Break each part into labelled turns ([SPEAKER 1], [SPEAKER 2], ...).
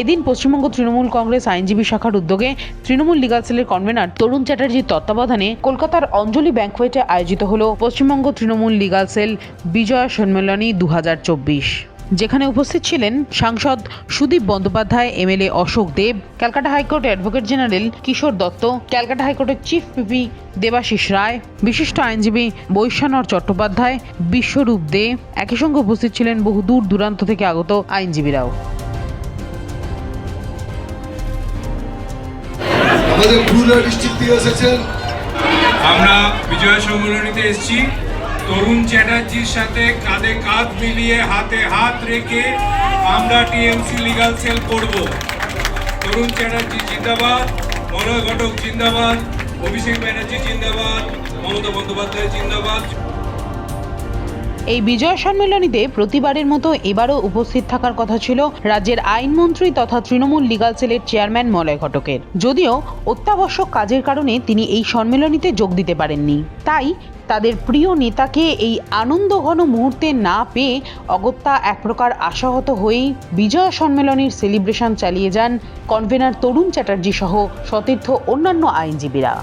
[SPEAKER 1] এদিন পশ্চিমবঙ্গ তৃণমূল কংগ্রেস আইনজীবী শাখার উদ্যোগে তৃণমূল লিগাল সেলের কনভেনার তরুণ চ্যাটার্জির তত্ত্বাবধানে কলকাতার অঞ্জলি ব্যাংকোয়েটে আয়োজিত হল পশ্চিমবঙ্গ তৃণমূল লিগাল সেল বিজয় সম্মেলনী দু হাজার চব্বিশ। যেখানে উপস্থিত ছিলেন সাংসদ সুদীপ বন্দ্যোপাধ্যায় এমএলএ অশোক দেব, ক্যালকাটা হাইকোর্টের advocate general Kishore Dutta, Calcutta হাইকোর্টের চিফ পিপি দেবাশিস রায়, বিশিষ্ট আইনজীবী বৈশ্যানর চট্টোপাধ্যায়, বিশ্বরূপ দে। একই সঙ্গে উপস্থিত ছিলেন বহু দূর দূরান্ত থেকে আগত আইনজীবীরাও।
[SPEAKER 2] আমাদের পুরুলিয়া ডিস্ট্রিক্ট থেকে এসেছেন।
[SPEAKER 3] আমরা বিজয় সম্মেলনীতে এসেছি। তরুণ চ্যাটার্জির সাথে কাঁধে কাঁধ মিলিয়ে হাতে হাত রেখে আমরা টিএমসি লিগাল সেল করব। তরুণ চ্যাটার্জি জিন্দাবাদ মনোয় ঘটক জিন্দাবাদ, অভিষেক ব্যানার্জি জিন্দাবাদ, মমতা বন্দ্যোপাধ্যায় জিন্দাবাদ।
[SPEAKER 1] এই বিজয় সম্মেলনীতে প্রতিবারের মতো এবারও উপস্থিত থাকার কথা ছিল রাজ্যের আইনমন্ত্রী তথা তৃণমূল লিগাল সেলের চেয়ারম্যান মলয় ঘটকের। যদিও অত্যাবশ্যক কাজের কারণে তিনি এই সম্মেলনীতে যোগ দিতে পারেননি। তাই তাদের প্রিয় নেতাকে এই আনন্দঘন মুহূর্তে না পেয়ে অগত্যা এক প্রকার আশাহত হয়েই বিজয় সম্মেলনীর সেলিব্রেশন চালিয়ে যান কনভেনার তরুণ চ্যাটার্জি সহ সতীর্থ অন্যান্য আইনজীবীরা।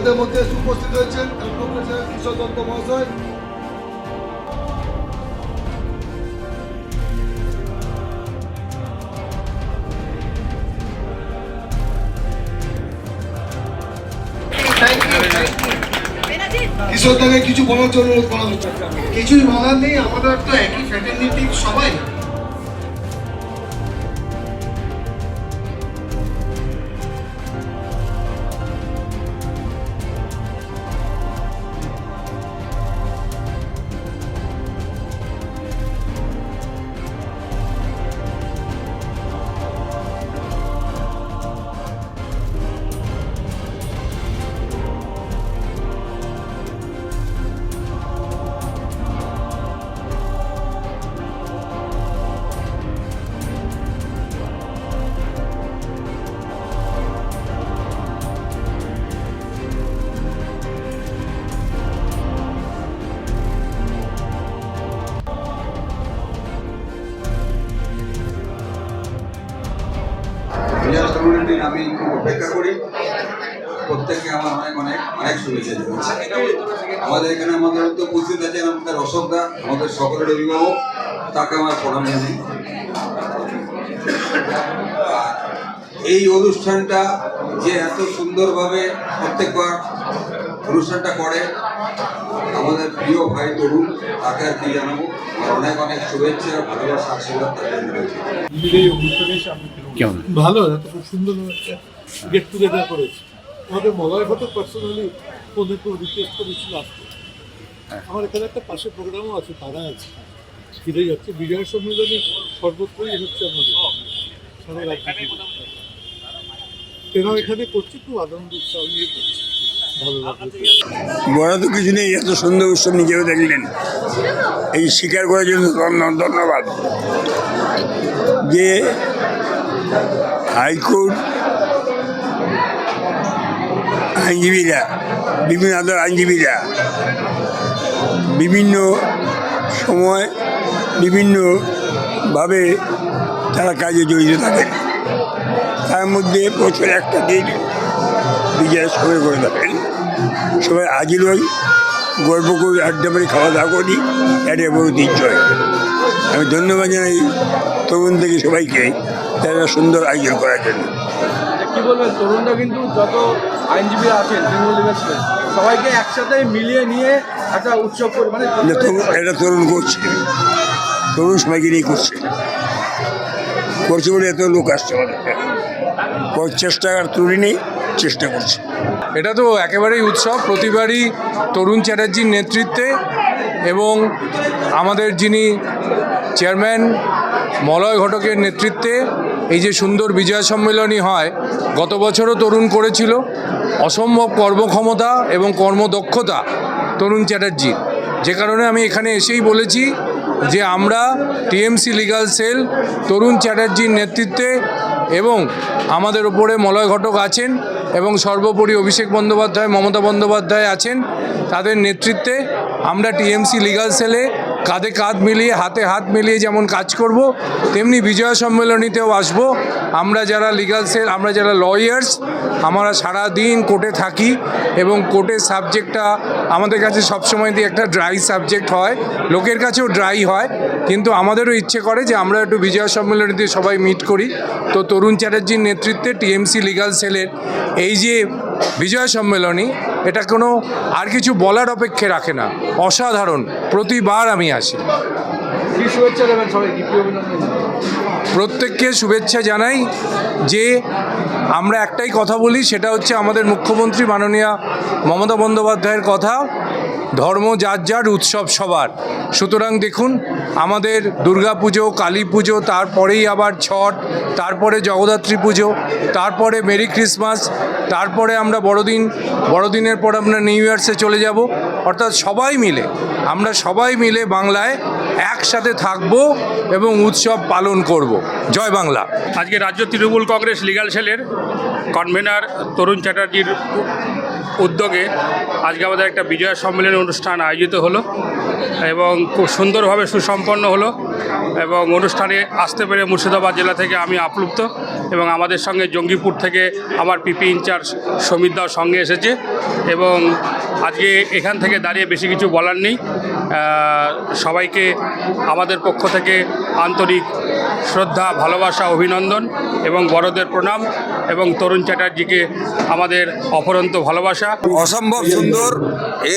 [SPEAKER 2] আমাদের মধ্যে উপস্থিত হয়েছেন কিশোর দত্ত মহাশয়। কিছু বলার জন্য
[SPEAKER 4] কিছুই বলার নেই, আমাদের তো একই ফ্যাটার্নিটি সবাই।
[SPEAKER 5] অপেক্ষা করি। প্রত্যেককে আমার অনেক অনেক অনেক শুভেচ্ছা জানাচ্ছি। আমাদের এখানে আমাদের তো উপস্থিত আছেন আমাদের অশোকদা আমাদের সকলের অভিভাবক। তাকে আমার প্রণাম জানাই। আর এই অনুষ্ঠানটা যে এত সুন্দরভাবে প্রত্যেকবার অনুষ্ঠানটা করে আমাদের প্রিয় ভাই তরুণ তাকে আর কি জানাব? আমার অনেক অনেক শুভেচ্ছা ভালোবাসা আশীর্বাদ তার জন্য রয়েছে।
[SPEAKER 6] ভালো খুব সুন্দর গেট টুগেদার করেছে আমাদের মলয় ঘটক পার্সোনালি খুব রিকোয়েস্ট করেছিল আসতে। আমার এখানে একটা পাশে প্রোগ্রামও আছে, তারা আছে। ফিরে যাচ্ছে। বিজয় সম্মেলনী সর্বত্রই হচ্ছে আমাদের। সারা রাজ্যে এরাও এখানে করছে, খুব আনন্দ, উৎসাহ নিয়ে করছে।
[SPEAKER 7] বড় তো কিছু নেই, এত সুন্দর উৎসব নিজেও দেখলেন। এই স্বীকার করার জন্য ধন্য- ধন্যবাদ। যে হাইকোর্ট আইনজীবীরা বিভিন্ন আদার আইনজীবীরা বিভিন্ন সময় বিভিন্নভাবে তারা কাজে জড়িত থাকেন। তার মধ্যে বছর একটা দিন বিজয় সবাই করে থাকেন। সবাই হাজির হই, গল্প করি, আড্ডা মারি খাওয়া দাওয়া করি এটা বড় দিন জয় আমি ধন্যবাদ জানাই তরুণ থেকে সবাইকে তারা সুন্দর আয়োজন করার জন্য।
[SPEAKER 8] কি বলবেন? তরুণরা কিন্তু যত আইনজীবীরা আছেন তৃণমূল লিগের ছিলেন সবাইকে একসাথে মিলিয়ে নিয়ে একটা উৎসব করে মানে
[SPEAKER 7] এটা তরুণ এটা তরুণ করছে। তরুণ সবাইকে নিয়ে করছে। করছে বলে এত লোক আসছে আমাদের। চেষ্টা আর তুলি নেই চেষ্টা করছে।
[SPEAKER 3] এটা তো একেবারেই উৎসব। প্রতিবারই তরুণ চ্যাটার্জির নেতৃত্বে এবং আমাদের যিনি চেয়ারম্যান মলয় ঘটকের নেতৃত্বে এই যে সুন্দর বিজয় সম্মেলনী হয়, গত বছরও তরুণ করেছিল। অসম্ভব কর্মক্ষমতা এবং কর্মদক্ষতা তরুণ চ্যাটার্জির যে কারণে আমি এখানে এসেই বলেছি যে আমরা টিএমসি লিগাল সেল, তরুণ চ্যাটার্জির নেতৃত্বে এবং আমাদের ওপরে মলয় ঘটক আছেন এবং সর্বোপরি অভিষেক বন্দ্যোপাধ্যায়, মমতা বন্দ্যোপাধ্যায় আছেন, তাদের নেতৃত্বে আমরা টিএমসি লিগাল সেলে কাঁধে কাঁধ মিলিয়ে, হাতে হাত মিলিয়ে যেমন কাজ করব, তেমনি বিজয় সম্মেলনীতেও আসব। আমরা যারা লিগাল সেল আমরা যারা লয়ার্স আমরা সারা দিন কোর্টে থাকি এবং কোর্টের সাবজেক্টটা আমাদের কাছে সবসময় দিয়ে একটা ড্রাই সাবজেক্ট হয়। লোকের কাছেও ড্রাই হয়। কিন্তু আমাদেরও ইচ্ছে করে যে আমরা একটু বিজয় সম্মেলনীতে সবাই মিট করি। তো তরুণ চ্যাটার্জির নেতৃত্বে টিএমসি লিগাল সেলের এই যে বিজয় সম্মেলনী এটা কোনো আর কিছু বলার অপেক্ষে রাখে না। অসাধারণ প্রতিবার আমি আসি প্রত্যেককে শুভেচ্ছা জানাই যে আমরা একটাই কথা বলি সেটা হচ্ছে আমাদের মুখ্যমন্ত্রী মাননীয় মমতা বন্দ্যোপাধ্যায়ের কথা। ধর্ম যার যার উৎসব সবার। সুতরাং দেখুন, আমাদের দুর্গা পুজো, কালী পুজো, তারপরেই আবার ছট, তারপরে জগদ্ধাত্রী পুজো, তারপরে মেরি ক্রিসমাস, তারপরে আমরা বড়দিন, বড়দিনের পর আমরা নিউ ইয়ার্সে চলে যাব। অর্থাৎ সবাই মিলে, আমরা সবাই মিলে বাংলায় একসাথে থাকব এবং উৎসব পালন করব। জয় বাংলা।
[SPEAKER 9] আজকে রাজ্য তৃণমূল কংগ্রেস লিগাল সেলের কনভেনার তরুণ চ্যাটার্জির উদ্যোগে আজকে আমাদের একটা বিজয় সম্মেলন অনুষ্ঠান আয়োজিত হলো এবং খুব সুন্দরভাবে সুসম্পন্ন হলো এবং অনুষ্ঠানে আসতে পেরে মুর্শিদাবাদ জেলা থেকে আমি আপ্লুপ্ত এবং আমাদের সঙ্গে জঙ্গিপুর থেকে আমার পিপি ইনচার্জ সমিত দাও সঙ্গে এসেছে এবং আজকে এখান থেকে দাঁড়িয়ে বেশি কিছু বলার নেই। সবাইকে আমাদের পক্ষ থেকে আন্তরিক শ্রদ্ধা, ভালোবাসা, অভিনন্দন এবং বড়দের প্রণাম এবং তরুণ চ্যাটার্জিকে আমাদের অপরন্ত ভালোবাসা।
[SPEAKER 5] অসম্ভব সুন্দর,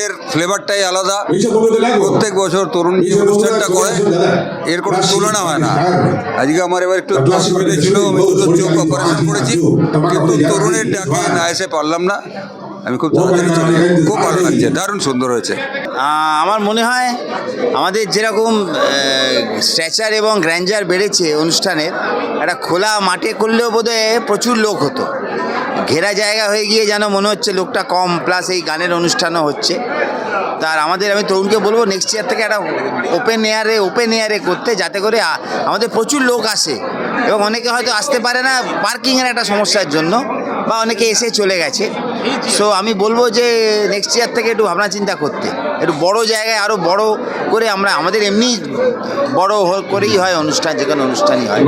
[SPEAKER 5] এর ফ্লেভারটাই আলাদা। প্রত্যেক বছর তরুণ অনুষ্ঠানটা করে, এর কোনো তুলনা হয় না। আজকে আমার এবার একটু অসুবিধা ছিল, আমি দুটো চোখ অপারেশন করেছি, কিন্তু তরুণের ডাকে না এসে পারলাম না। আমি খুব তাড়াতাড়ি চলে যাব। খুব ভালো লাগছে দারুণ সুন্দর হয়েছে।
[SPEAKER 10] আমার মনে হয় আমাদের যেরকম স্ট্রেচার এবং গ্র্যান্ডার বেড়েছে অনুষ্ঠানের একটা খোলা মাঠে করলেও বোধহয় প্রচুর লোক হতো। ঘেরা জায়গা হয়ে গিয়ে যেন মনে হচ্ছে লোকটা কম প্লাস এই গানের অনুষ্ঠানও হচ্ছে। তার আমাদের আমি তরুণকে বলব নেক্সট ইয়ার থেকে একটা ওপেন এয়ারে ওপেন এয়ারে করতে যাতে করে আমাদের প্রচুর লোক আসে। এবং অনেকে হয়তো আসতে পারে না পার্কিংয়ের একটা সমস্যার জন্য। বা অনেকে এসে চলে গেছে। সো আমি বলব যে নেক্সট ইয়ার থেকে একটু ভাবনা চিন্তা করতে। একটু বড় জায়গায় আরও বড় করে আমরা আমাদের এমনি বড় করেই হয় অনুষ্ঠান যে কোনো অনুষ্ঠানই হয়।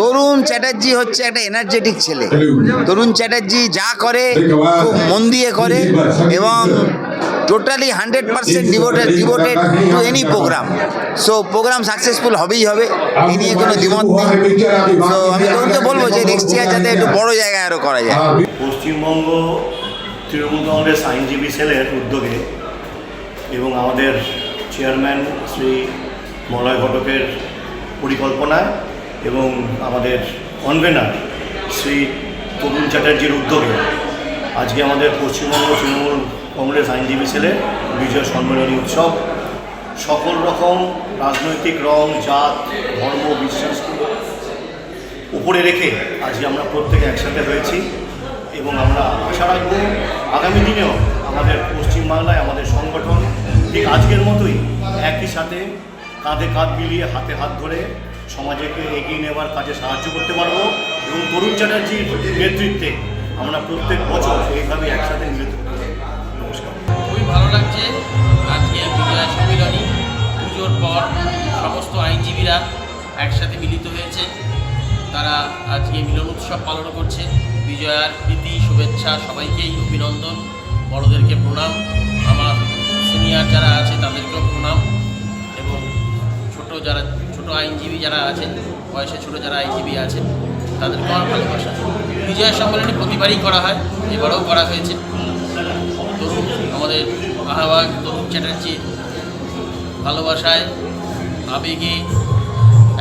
[SPEAKER 10] তরুণ চ্যাটার্জি হচ্ছে একটা এনার্জেটিক ছেলে। তরুণ চ্যাটার্জি যা করে খুব মন দিয়ে করে এবং totally hundred percent devoted devoted to any programme so programme successful হবেই হবে এ নিয়ে কোনো দ্বিমত নেই। তো আমি তরুণকে বলব যে নেক্সট ইয়ার যাতে একটু বড় জায়গায় আরও করা যায়।
[SPEAKER 6] পশ্চিমবঙ্গ তৃণমূল কংগ্রেস আইনজীবী সেলের উদ্যোগে এবং আমাদের চেয়ারম্যান শ্রী মলয় ঘটকের পরিকল্পনায় এবং আমাদের কনভেনার শ্রী তরুণ চ্যাটার্জির উদ্যোগে আজকে আমাদের পশ্চিমবঙ্গ তৃণমূল কংগ্রেস আইনজীবী সেলের বিজয় সম্মেলনী উৎসব, সকল রকম রাজনৈতিক রং, জাত, ধর্ম বিশ্বাসকে উপরে রেখে আজকে আমরা প্রত্যেকে একসাথে হয়েছি এবং আমরা আশা রাখব আগামী দিনেও আমাদের পশ্চিমবাংলায়, আমাদের সংগঠন ঠিক আজকের মতোই একই সাথে কাঁধে কাঁধ মিলিয়ে হাতে হাত ধরে সমাজকে এগিয়ে নেওয়ার কাজে সাহায্য করতে পারব এবং তরুণ চ্যাটার্জির নেতৃত্বে আমরা প্রত্যেক বছর এইভাবে একসাথে মিলিত
[SPEAKER 11] ভালো লাগছে। আজকে বিজয়া সম্মিলনী পুজোর পর সমস্ত আইনজীবীরা একসাথে মিলিত হয়েছে। তারা আজকে মিলন উৎসব পালন করছে। বিজয়ার প্রীতি, শুভেচ্ছা, সবাইকেই অভিনন্দন। বড়দেরকে প্রণাম। আমার সিনিয়র যারা আছে, তাদেরকেও প্রণাম। এবং ছোট যারা, ছোট আইনজীবী যারা আছেন, বয়সে ছোট যারা আইনজীবী আছেন, তাদেরকেও আমার ভালোবাসা। বিজয়া সম্মেলনী প্রতিবারই করা হয়। এবারেও করা হয়েছে। আমাদের আহ্বায়ক তরুণ চ্যাটার্জির ভালোবাসায় আবেগে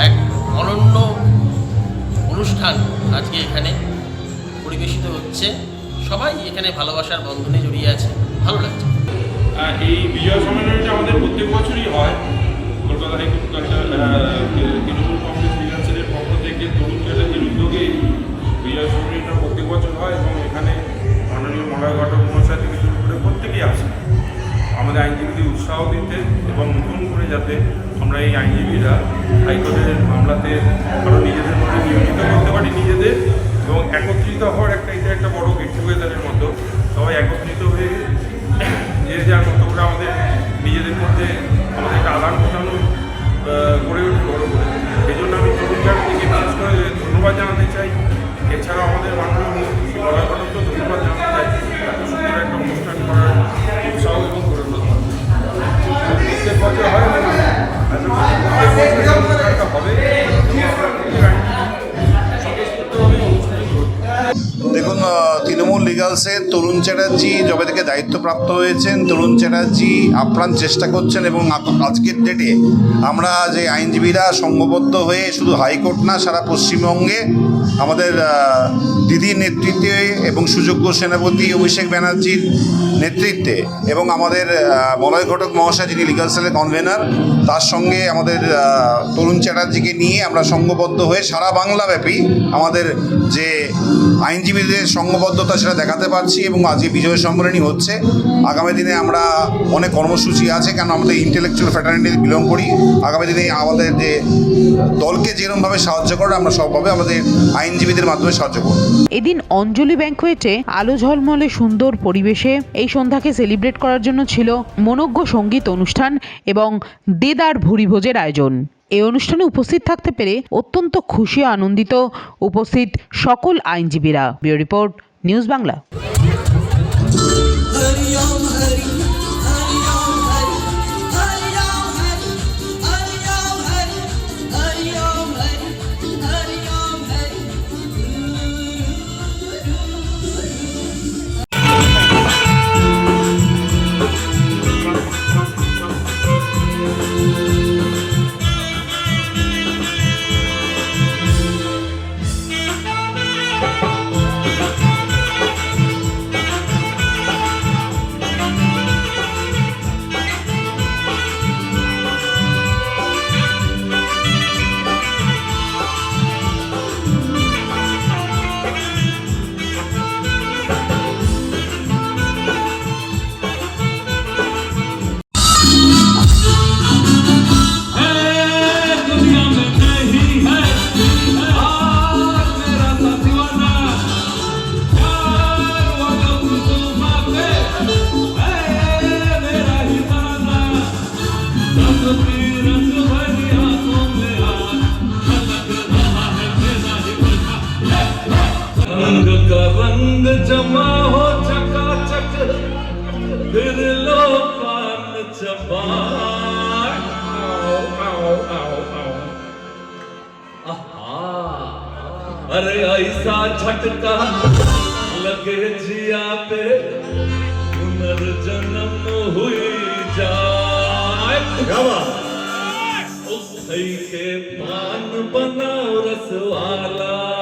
[SPEAKER 11] এক অনন্য অনুষ্ঠান আজকে এখানে পরিবেশিত হচ্ছে। সবাই এখানে ভালোবাসার বন্ধনে জড়িয়ে আছে। ভালো লাগছে।
[SPEAKER 12] এই বিজয় সম্মেলনটা আমাদের প্রত্যেক বছরই হয়। কলকাতা হাইকোর্ট তৃণমূল কংগ্রেস বিধানসভার পক্ষ থেকে তরুণ চ্যাটার্জির উদ্যোগে বিজয় সম্মেলনটা প্রত্যেক বছর হয় এবং এখানে মাননীয় মলয় ঘটক মহাশয় প্রত্যেকেই আসে আমাদের আইনজীবীদের উৎসাহ দিতে এবং নতুন করে যাতে আমরা এই আইনজীবীরা হাইকোর্টের মামলাতে আরও নিজেদের মধ্যে নিয়োজিত করতে পারি নিজেদের এবং একত্রিত হওয়ার একটা এটা একটা বড়
[SPEAKER 13] দেখুন তৃণমূল লিগালসের তরুণ চ্যাটার্জি যবে থেকে দায়িত্বপ্রাপ্ত হয়েছেন। তরুণ চ্যাটার্জি আপ্রাণ চেষ্টা করছেন এবং আজকের ডেটে আমরা যে আইনজীবীরা সংঘবদ্ধ হয়ে শুধু হাইকোর্ট না, সারা পশ্চিমবঙ্গে আমাদের দিদির নেতৃত্বে এবং সুযোগ্য সেনাপতি অভিষেক ব্যানার্জির নেতৃত্বে এবং আমাদের মলয় ঘটক মহাশয় যিনি লিগাল সেলের কনভেনার তার সঙ্গে আমাদের তরুণ চ্যাটার্জিকে নিয়ে আমরা সংঘবদ্ধ হয়ে সারা বাংলাব্যাপী আমাদের যে আইনজীবীদের সংঘবদ্ধতা সেটা দেখাতে পারছি এবং আজকে বিজয় সম্মেলনী হচ্ছে। আগামী দিনে আমরা অনেক কর্মসূচি আছে, কেন আমাদের ইন্টেলেকচুয়াল ফ্যাটার্নিটি বিলং করি। আগামী দিনে আমাদের যে দলকে যেরকমভাবে সাহায্য করে, আমরা সবভাবে আমাদের আইনজীবীদের মাধ্যমে সাহায্য করব।
[SPEAKER 1] এদিন অঞ্জলি ব্যাংকোয়েটে আলো ঝলমলে সুন্দর পরিবেশে এই সন্ধ্যাকে সেলিব্রেট করার জন্য ছিল মনজ্ঞ সংগীত অনুষ্ঠান এবং দেদার ভুরিভোজের আয়োজন। এই অনুষ্ঠানে উপস্থিত থাকতে পেরে অত্যন্ত খুশি আনন্দিত উপস্থিত সকল আইনজীবীরা। Bureau report news Bangla.
[SPEAKER 14] झटका लगे जिया पे पुनर्जन्म हुई जाए। के पान बना रस वाला